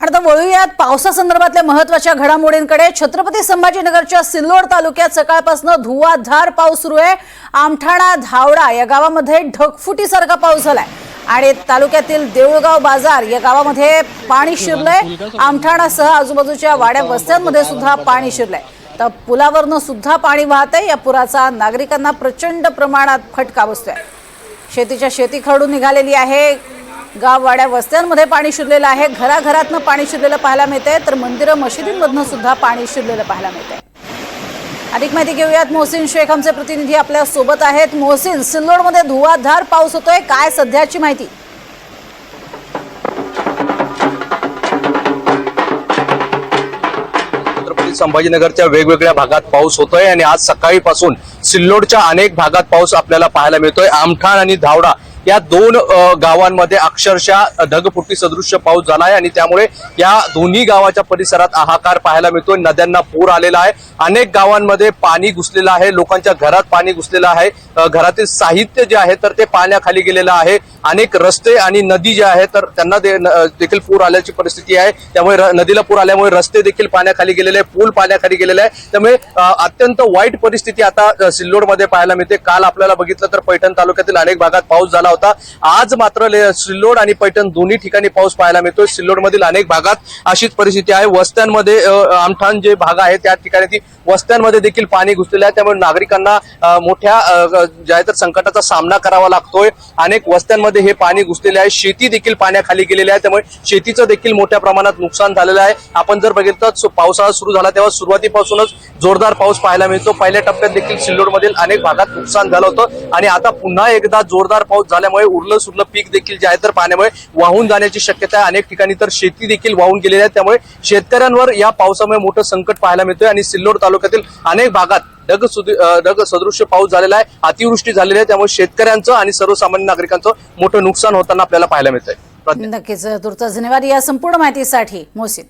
आता वळूयात पावसासंदर्भातल्या महत्त्वाच्या घडामोडींकडे. छत्रपती संभाजीनगरच्या सिल्लोड तालुक्यात सकाळपासून धुवाधार पाऊस सुरू आहे. आमठाणा धावडा या गावामध्ये ढगफुटीसारखा पाऊस झालाय. आणि तालुक्यातील देऊळगाव बाजार या गावामध्ये पाणी शिरलंय. आमठाणासह आजूबाजूच्या वाड्या वस्त्यांमध्ये सुद्धा पाणी शिरलंय. तर पुलावरनं सुद्धा पाणी आहे. या पुराचा नागरिकांना प्रचंड प्रमाणात फटका बसतोय. शेतीच्या शेती खरडून निघालेली आहे. गाववाड्या वस्त्यांमध्ये पाणी शिरलेलं आहे. घराघरातनं पाणी शिरलेलं पाहायला मिळतंय. तर मंदिरं मशिदींमधनं सुद्धा पाणी शिरलेलं पाहायला मिळतंय. अधिक माहिती घेऊयात. मोहसिन शेख आमचे प्रतिनिधी आपल्यासोबत आहेत. मोहसिन सिल्लोडमध्ये धुवाधार पाऊस होतोय. काय सध्याची माहिती? संभाजीनगरच्या वेगवेगळ्या भागात पाऊस होतोय आणि आज सकाळीपासून सिल्लोडच्या अनेक भागात पाऊस आपल्याला पाहायला मिळतोय. आमठाण आणि धावडा या दोन गावांमध्ये अक्षरशः ढगफुटी सदृश्य पाऊस झाला आहे आणि त्यामुळे या दोन्ही गावाच्या परिसरात हाहाकार पाहायला मिळतोय. नद्यांना पूर आलेला आहे. अनेक गावांमध्ये पाणी घुसलेलं आहे. लोकांच्या घरात पाणी घुसलेलं आहे. घरातील साहित्य जे आहे तर ते पाण्याखाली गेलेलं आहे. अनेक रस्ते आणि नदी जे आहे तर त्यांना दे- न- देखील पूर आल्याची परिस्थिती आहे. त्यामुळे नदीला पूर आल्यामुळे रस्ते देखील पाण्याखाली गेलेले आहे पूल पाण्याखाली गेलेले आहे त्यामुळे अत्यंत वाईट परिस्थिती आता सिल्लोडमध्ये पाहायला मिळते. काल आपल्याला बघितलं तर पैठण तालुक्यातील अनेक भागात पाऊस झाला होता. आज मात्र सिल्लोड आणि पैठण दोन्ही ठिकाणी पाऊस पाहायला मिळतोय. सिल्लोडमधील अनेक भागात अशीच परिस्थिती आहे. वस्त्यांमध्ये आमठाण जे भाग आहे त्या ठिकाणी ती वस्त्यांमध्ये देखील पाणी घुसलेलं आहे. त्यामुळे नागरिकांना मोठ्या जे आहे तर संकटाचा सामना करावा लागतोय. अनेक वस्त्यांमध्ये हे पाणी घुसलेले आहे. शेती देखील पाण्याखाली गेलेली आहे. त्यामुळे शेतीचं देखील मोठ्या प्रमाणात नुकसान झालेलं आहे. आपण जर बघितलं तर पावसाळा सुरू झाला तेव्हा सुरुवातीपासूनच जोरदार पाऊस पाहायला मिळतो. पहिल्या टप्प्यात देखील सिल्लोडमधील अनेक भागात नुकसान झालं होतं. आणि आता पुन्हा एकदा जोरदार पाऊस झाल्यामुळे उरलं सुरलं पीक देखील जे आहे तर पाण्यामुळे वाहून जाण्याची शक्यता आहे. अनेक ठिकाणी तर शेती देखील वाहून गेलेली आहे. त्यामुळे शेतकऱ्यांवर या पावसामुळे मोठं संकट पाहायला मिळतोय आणि सिल्लोड तालुक्यातील अनेक भागात ढग ढग सदृश्य पाऊस झालेला आहे. अतिवृष्टी झालेली आहे. त्यामुळे शेतकऱ्यांचं आणि सर्वसामान्य नागरिकांचं मोठं नुकसान होताना आपल्याला पाहायला मिळतंय. नक्कीच. धन्यवाद या संपूर्ण माहितीसाठी. मोसिन